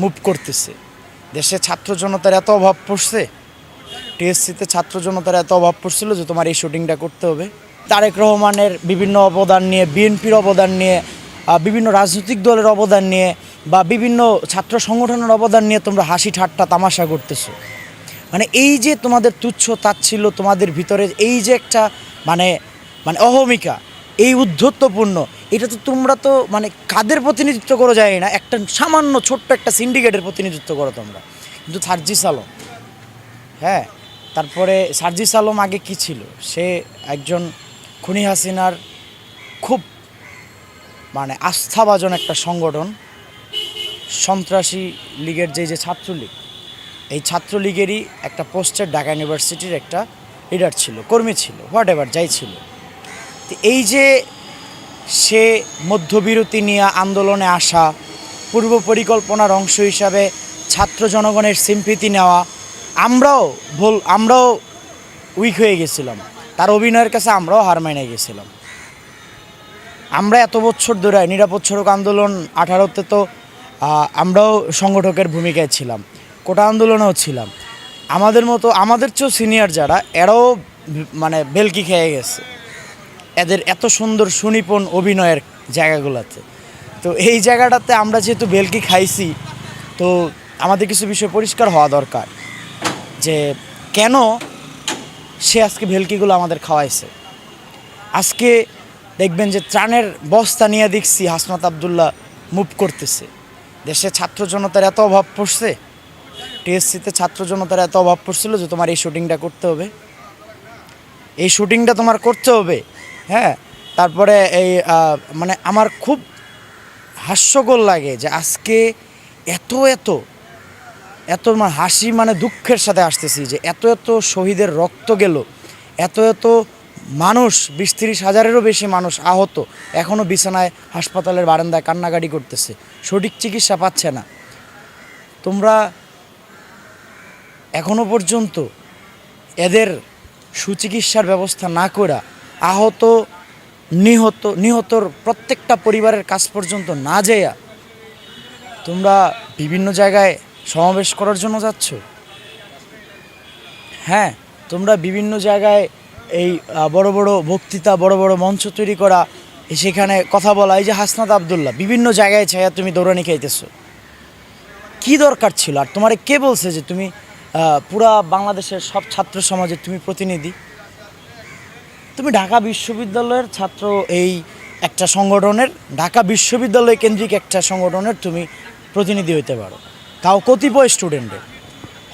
Move করতেছে। দেশে ছাত্র জনতার এত অভাব পড়ছে, টিএসসিতে ছাত্র জনতার এত অভাব পড়ছিল যে তোমার এই শুটিংটা করতে হবে। তারেক রহমানের বিভিন্ন অবদান নিয়ে, বিএনপির অবদান নিয়ে বিভিন্ন রাজনৈতিক দলের অবদান নিয়ে বা বিভিন্ন ছাত্র সংগঠনের অবদান নিয়ে তোমরা হাসি ঠাট্টা তামাশা করতেছো। মানে এই যে তোমাদের তুচ্ছ তাচ্ছিল্য তোমাদের ভিতরে, এই যে একটা মানে মানে অহমিকা এই উদ্ধত্তপূর্ণ। এটা তো তোমরা তো মানে কাদের প্রতিনিধিত্ব করো যায় না, একটা সামান্য ছোট্ট একটা সিন্ডিকেটের প্রতিনিধিত্ব করো তোমরা। কিন্তু সার্জিস আলম হ্যাঁ? তারপরে সার্জিস আলম আগে কি ছিল? সে একজন খুনি হাসিনার খুব মানে আস্থাভাজন একটা সংগঠন, সন্ত্রাসী লীগের যে যে ছাত্রলীগ, এই ছাত্রলীগেরই একটা পোস্টের ঢাকা ইউনিভার্সিটির একটা লিডার ছিল, কর্মী ছিল হোয়াট এভার যাই ছিল। এই যে সে মধ্যবিরতি নিয়ে আন্দোলনে আসা, পূর্ব পরিকল্পনার অংশ হিসাবে ছাত্র জনগণের সিম্পিতি নেওয়া, আমরাও ভুল, আমরাও উইক হয়ে গেছিলাম। তার অভিনয়ের কাছে আমরাও হার মাইনে গেছিলাম। আমরা এত বছর ধরে নিরাপদ সড়ক আন্দোলন আঠারোতে তো আমরাও সংগঠকের ভূমিকায় ছিলাম, কোটা আন্দোলনেও ছিলাম। আমাদের মতো, আমাদের চেয়েও সিনিয়র যারা, এরাও মানে বেলকি খেয়ে গেছে। এদের এত সুন্দর সুনিপুণ অভিনয়ের জায়গাগুলোতে। তো এই জায়গাটাতে আমরা যেহেতু বেলকি খাইছি, তো আমাদের কিছু বিষয় পরিষ্কার হওয়া দরকার যে কেন সে আজকে ভেলকিগুলো আমাদের খাওয়াইছে। আজকে দেখবেন যে ত্রাণের বস্তা নিয়ে দেখছি হাসনাত আবদুল্লাহ মুভ করতেছে। দেশে ছাত্র জনতার এত অভাব পড়ছে, টিএসসিতে ছাত্র জনতার এত অভাব পড়ছিল যে তোমার এই শুটিংটা করতে হবে। এই শুটিংটা তোমার করতে হবে। হ্যাঁ তারপরে এই মানে আমার খুব হাস্যকর লাগে যে আজকে এত এত এত মানে হাসি মানে দুঃখের সাথে আসতেছি যে এত এত শহীদের রক্ত গেল, এত এত মানুষ বিশ তিরিশ হাজারেরও বেশি মানুষ আহত এখনও বিছানায় হাসপাতালের বারান্দায় কান্নাকাটি করতেছে, সঠিক চিকিৎসা পাচ্ছে না। তোমরা এখনও পর্যন্ত এদের সুচিকিৎসার ব্যবস্থা না করা আহত, নিহত, নিহতর প্রত্যেকটা পরিবারের কাছ পর্যন্ত না যেয়া তোমরা বিভিন্ন জায়গায় সমাবেশ করার জন্য যাচ্ছ? হ্যাঁ তোমরা বিভিন্ন জায়গায় এই বড় বড় বক্তৃতা, বড় বড় মঞ্চ তৈরি করা, সেখানে কথা বলা, এই যে হাসনাত আবদুল্লাহ, বিভিন্ন জায়গায় ছায়া তুমি দৌড়ানি খাইতেছো। কি দরকার ছিল? আর তোমারে কে বলছে যে তুমি পুরা বাংলাদেশের সব ছাত্র সমাজের তুমি প্রতিনিধি? তুমি ঢাকা বিশ্ববিদ্যালয়ের ছাত্র, এই একটা সংগঠনের ঢাকা বিশ্ববিদ্যালয় কেন্দ্রিক একটা সংগঠনের তুমি প্রতিনিধি হইতে পারো। তাও কতিপয় স্টুডেন্টের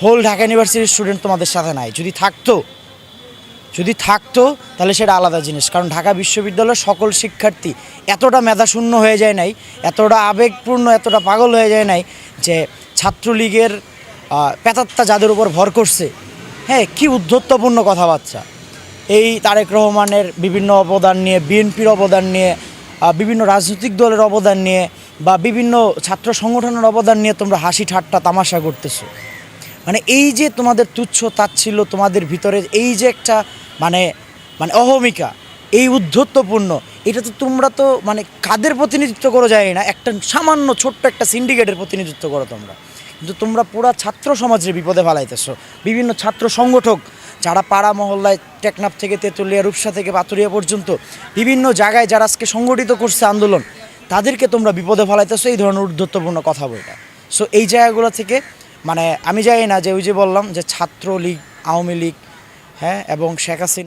হোল ঢাকা ইউনিভার্সিটির স্টুডেন্ট তোমাদের সাথে নাই। যদি থাকতো যদি থাকতো, তাহলে সেটা আলাদা জিনিস। কারণ ঢাকা বিশ্ববিদ্যালয়ের সকল শিক্ষার্থী এতটা মেধাশূন্য হয়ে যায় নাই, এতটা আবেগপূর্ণ, এতটা পাগল হয়ে যায় নাই যে ছাত্রলীগের পেতাত্তা যাদের উপর ভর করছে। হ্যাঁ কি উদ্ধত্তপূর্ণ কথাবার্তা। এই তারেক রহমানের বিভিন্ন অবদান নিয়ে, বিএনপির অবদান নিয়ে বিভিন্ন রাজনৈতিক দলের অবদান নিয়ে বা বিভিন্ন ছাত্র সংগঠনের অবদান নিয়ে তোমরা হাসি ঠাট্টা তামাশা করতেছো। মানে এই যে তোমাদের তুচ্ছ তাচ্ছিল্য তোমাদের ভিতরে এই যে একটা মানে মানে অহমিকা, এই উদ্ধত্তপূর্ণ, এটা তো তোমরা তো মানে কাদের প্রতিনিধিত্ব করো যায় না, একটা সামান্য ছোট্ট একটা সিন্ডিকেটের প্রতিনিধিত্ব করো তোমরা। কিন্তু তোমরা পুরা ছাত্র সমাজের বিপদে ফেলাইতেছো। বিভিন্ন ছাত্র সংগঠক যারা পাড়া মহল্লায় টেকনাফ থেকে তেঁতুলিয়া, রূপসা থেকে পাতুরিয়া পর্যন্ত বিভিন্ন জায়গায় যারা আজকে সংগঠিত করছে আন্দোলন, তাদেরকে তোমরা বিপদে ফলাইতেছো, এই ধরনের উদ্ধত্তপূর্ণ কথা বলটা সো এই জায়গাগুলো থেকে মানে আমি জানি না যে ওই যে বললাম যে ছাত্রলীগ, আওয়ামী লীগ হ্যাঁ এবং শেখ হাসিনা